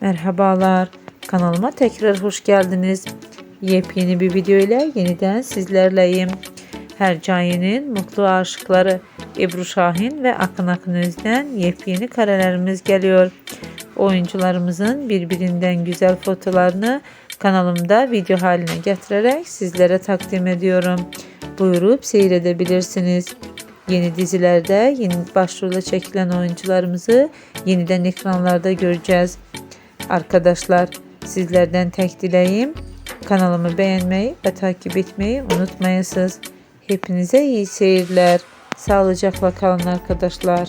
Merhabalar, kanalıma tekrar hoş geldiniz. Yepyeni bir video ile yeniden sizlerleyim. Hercai'nin mutlu aşıkları Ebru Şahin ve Akın Akın Öz'den yepyeni karelerimiz geliyor. Oyuncularımızın birbirinden güzel fotolarını kanalımda video haline getirerek sizlere takdim ediyorum. Buyurup seyredebilirsiniz. Yeni dizilerde yeni başrolde çekilen oyuncularımızı yeniden ekranlarda göreceğiz. Arkadaşlar sizlerden tek dileğim kanalımı beğenmeyi ve takip etmeyi unutmayasınız. Hepinize iyi seyirler. Sağlıcakla kalın arkadaşlar.